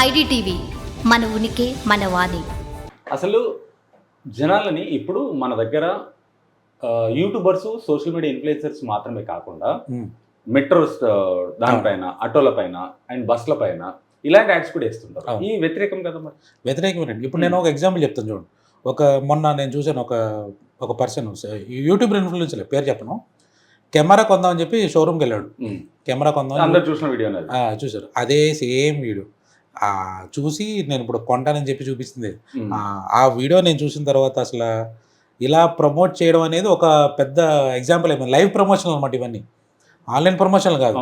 IDTV మన ఉనికి మన వాణి. అసలు జనాలని ఇప్పుడు మన దగ్గర యూట్యూబర్స్ సోషల్ మీడియా ఇన్ఫ్లుయెన్సర్స్ మాత్రమే కాకుండా మెట్రోస్ దానిపైన ఆటోల పైన అండ్ బస్ల పైన ఇలాంటి యాడ్స్ కూడా వేస్తుంటారు. ఈ వ్యతిరేకం కదా మరి? వ్యతిరేకమేనండి ఇప్పుడు నేను ఒక ఎగ్జాంపుల్ చెప్తాను చూడండి. ఒక మొన్న నేను చూశాను ఒక ఒక పర్సన్ యూట్యూబ్ ఇన్ఫ్లుయెన్సర్ పేరు చెప్పను. కెమెరా కొందామని చెప్పి షోరూమ్కి వెళ్ళాడు. కెమెరా కొందాం అందరు చూసిన వీడియో అది ఆ, చూశారు. అదే సేమ్ వీడియో చూసి నేను ఇప్పుడు కొంటానని చెప్పి చూపిస్తుంది. ఆ, వీడియో నేను చూసిన తర్వాత అసలు ఇలా ప్రమోట్ చేయడం అనేది ఒక పెద్ద ఎగ్జాంపుల్ అయిపోయింది. లైవ్ ప్రమోషన్ అనమాట ఇవన్నీ. ఆన్లైన్ ప్రమోషన్లు కాదు.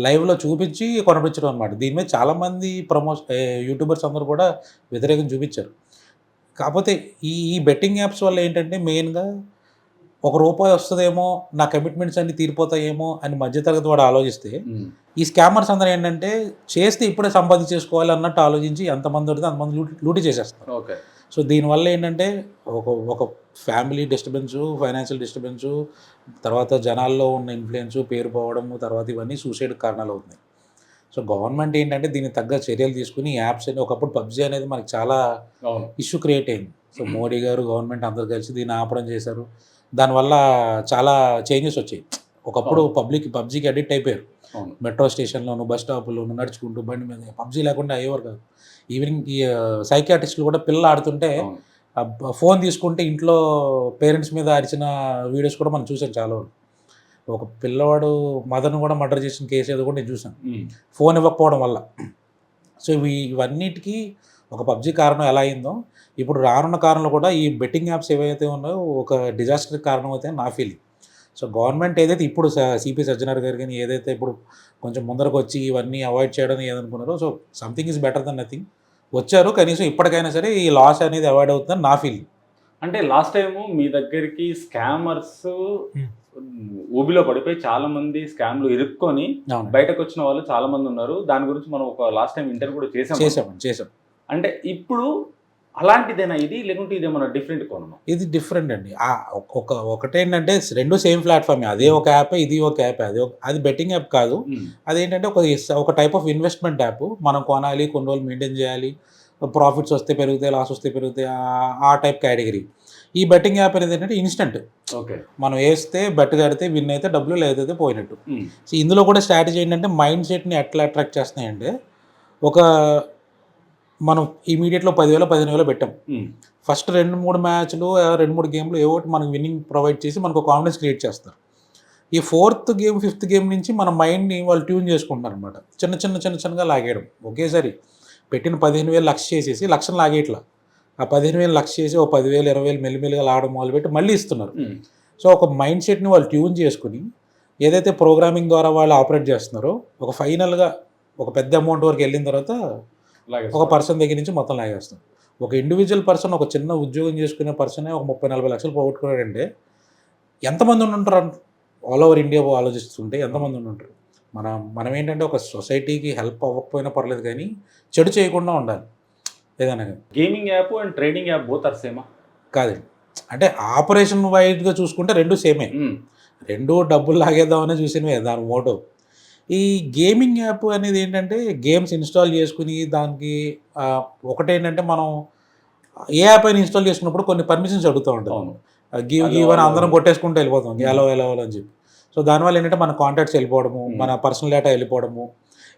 లైవ్లో చూపించి కొనిపించడం అనమాట దీని మీద చాలామంది ప్రమోషన్ యూట్యూబర్స్ అందరూ కూడా వ్యతిరేకం చూపించారు. కాకపోతే ఈ ఈ బెట్టింగ్ యాప్స్ వల్ల ఏంటంటే మెయిన్గా ఒక రూపాయి వస్తుందేమో నా కమిట్మెంట్స్ అన్ని తీరిపోతాయేమో అని మధ్యతరగతి వాడు ఆలోచిస్తే. ఈ స్కామర్స్ అందరూ ఏంటంటే చేస్తే ఇప్పుడే సంపాదించేసుకోవాలి అన్నట్టు ఆలోచించి ఎంతమంది దొరికితే అంతమంది లూటి లూటీ చేసేస్తారు. ఓకే. సో దీనివల్ల ఏంటంటే ఒక ఒక ఫ్యామిలీ డిస్టర్బెన్సు ఫైనాన్షియల్ డిస్టర్బెన్సు తర్వాత జనాల్లో ఉన్న ఇన్ఫ్లుయెన్స్ పేరు పోవడము తర్వాత ఇవన్నీ సూసైడ్ కారణాలు అవుతున్నాయి. సో గవర్నమెంట్ ఏంటంటే దీనికి తగ్గ చర్యలు తీసుకుని యాప్స్ అని ఒకప్పుడు పబ్జీ అనేది మనకి చాలా ఇష్యూ క్రియేట్ అయింది. సో మోడీ గారు గవర్నమెంట్ అందరూ కలిసి దీన్ని ఆపడం చేశారు. దానివల్ల చాలా చేంజెస్ వచ్చాయి. ఒకప్పుడు పబ్లిక్ పబ్జీకి అడిక్ట్ అయిపోయారు. మెట్రో స్టేషన్లోను బస్ స్టాపుల్లోను నడుచుకుంటూ బండి మీద పబ్జీ లేకుండా అయ్యేవారు కాదు. ఈవినింగ్ ఈ సైకియాట్రిస్టులు కూడా పిల్లలు ఆడుతుంటే ఫోన్ తీసుకుంటే ఇంట్లో పేరెంట్స్ మీద అరిచిన వీడియోస్ కూడా మనం చూసాం చాలా వరకు. ఒక పిల్లవాడు మదర్ని కూడా మర్డర్ చేసిన కేసు ఏదో కూడా నేను చూసాను. ఫోన్ ఇవ్వకపోవడం వల్ల. సో ఇవి ఇవన్నిటికీ ఒక పబ్జీ కారణం ఎలా అయిందో ఇప్పుడు రానున్న కారణంలో కూడా ఈ బెట్టింగ్ యాప్స్ ఏవైతే ఉన్నాయో ఒక డిజాస్టర్ కారణం అవుతాయని నా ఫీలింగ్. సో గవర్నమెంట్ ఏదైతే ఇప్పుడు సిపి సజ్జనార్ గారు కానీ ఏదైతే ఇప్పుడు కొంచెం ముందరకు వచ్చి ఇవన్నీ అవాయిడ్ చేయడం ఏదనుకున్నారో so something is better then nothing వచ్చారు కనీసం ఇప్పటికైనా సరే ఈ లాస్ అనేది అవాయిడ్ అవుతుందని నా ఫీలింగ్. అంటే లాస్ట్ టైం మీ దగ్గరికి స్కామర్స్ ఊబిలో పడిపోయి చాలా మంది స్కామ్లు ఇరుక్కొని బయటకు వచ్చిన వాళ్ళు చాలా మంది ఉన్నారు. దాని గురించి మనం ఒక లాస్ట్ టైం ఇంటర్వ్యూ కూడా చేసాం చేసామండి చేసాం అంటే ఇప్పుడు అలాంటిదేనా ఇది? లేకుంటే ఇదేమన్నా డిఫరెంట్ కోణమా ఇది డిఫరెంట్ అండి. ఒక- ఒక ఒకటేంటంటే రెండు సేమ్ ప్లాట్ఫామ్ అదే ఒక యాప్ ఇది ఒక యాప్. అది అది బెట్టింగ్ యాప్ కాదు. అదేంటంటే ఒక ఒక టైప్ ఆఫ్ ఇన్వెస్ట్మెంట్ యాప్. మనం కొనాలి కొన్ని రోజులు మెయింటైన్ చేయాలి. ప్రాఫిట్స్ వస్తే పెరుగుతాయి లాస్ వస్తే పెరుగుతాయి ఆ- టైప్ కేటగిరీ. ఈ బెట్టింగ్ యాప్ అనేది ఏంటంటే ఇన్స్టెంట్. ఓకే. మనం వేస్తే బెట్ కడితే విన్ అయితే డబ్బులు లేదైతే పోయినట్టు. సో ఇందులో కూడా స్ట్రాటజీ ఏంటంటే మైండ్ సెట్ని ఎట్లా అట్రాక్ట్ చేస్తున్నాయంటే ఒక మనం ఇమీడియట్లో పదివేలు పదిహేను వేలు పెట్టాం. ఫస్ట్ రెండు మూడు మ్యాచ్లు రెండు మూడు గేమ్లు ఏవో ఒకటి మనకు విన్నింగ్ ప్రొవైడ్ చేసి మనకు కాన్ఫిడెన్స్ క్రియేట్ చేస్తారు. ఈ ఫోర్త్ గేమ్ ఫిఫ్త్ గేమ్ నుంచి మన మైండ్ని వాళ్ళు ట్యూన్ చేసుకుంటారు అనమాట చిన్న చిన్న చిన్న చిన్నగా లాగేయడం. ఒకేసారి పెట్టిన పదిహేను వేలు లక్ష చేసేసి లక్షను లాగేయట్లా. ఆ పదిహేను వేలు లక్ష చేసి ఒక పదివేలు ఇరవై వేలు మెల్లిమెల్లిగా లాగడం మొదలుపెట్టి మళ్ళీ ఇస్తున్నారు. సో ఒక మైండ్ సెట్ని వాళ్ళు ట్యూన్ చేసుకుని ఏదైతే ప్రోగ్రామింగ్ ద్వారా వాళ్ళు ఆపరేట్ చేస్తున్నారో ఒక ఫైనల్గా ఒక పెద్ద అమౌంట్ వరకు వెళ్ళిన తర్వాత ఒక పర్సన్ దగ్గర నుంచి మొత్తం లాగేస్తాం ఒక ఇండివిజువల్ పర్సన్ ఒక చిన్న ఉద్యోగం చేసుకునే పర్సనే ఒక ముప్పై నలభై లక్షలు పోగొట్టుకున్నాడంటే ఎంతమంది ఉండి ఉంటారు ఆల్ ఓవర్ ఇండియా ఆలోచిస్తుంటే ఎంతమంది ఉంటారు? మనం మనం ఏంటంటే ఒక సొసైటీకి హెల్ప్ అవ్వకపోయినా పర్లేదు కానీ చెడు చేయకుండా ఉండాలి. ఏదైనా కానీ. Gaming app and trading app both are సేమా కాదండి. అంటే ఆపరేషన్ వైడ్గా చూసుకుంటే రెండు సేమే రెండు డబ్బులు లాగేద్దామని చూసినవే దాని మోటో. ఈ గేమింగ్ యాప్ అనేది ఏంటంటే గేమ్స్ ఇన్స్టాల్ చేసుకుని దానికి ఒకటేంటంటే మనం ఏ యాప్ అయినా ఇన్స్టాల్ చేసుకున్నప్పుడు కొన్ని పర్మిషన్స్ అడుగుతూ ఉంటాం గివ్ గివ్ అని. అందరం కొట్టేసుకుంటూ వెళ్ళిపోతాం. ఎలా ఎలా అని చెప్పి. సో దానివల్ల ఏంటంటే మన కాంటాక్ట్స్ వెళ్ళిపోవడము. మన పర్సనల్ డేటా వెళ్ళిపోవడము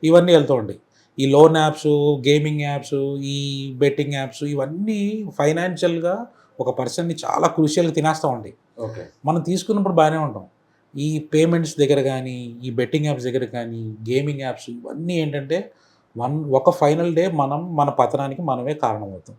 ఇవన్నీ వెళ్తూ ఉంటాయి. ఈ లోన్ యాప్స్ గేమింగ్ యాప్స్ ఈ బెట్టింగ్ యాప్స్ ఇవన్నీ ఫైనాన్షియల్గా ఒక పర్సన్ని చాలా క్రూషియల్గా తినేస్తూ ఉంటాయి. ఓకే. మనం తీసుకున్నప్పుడు బాగానే ఉంటాం. ఈ పేమెంట్స్ దగ్గర కానీ ఈ బెట్టింగ్ యాప్స్ దగ్గర కానీ గేమింగ్ యాప్స్ ఇవన్నీ ఏంటంటే వన్ ఒక ఫైనల్ డే మనం మన పతనానికి మనమే కారణమవుతాం.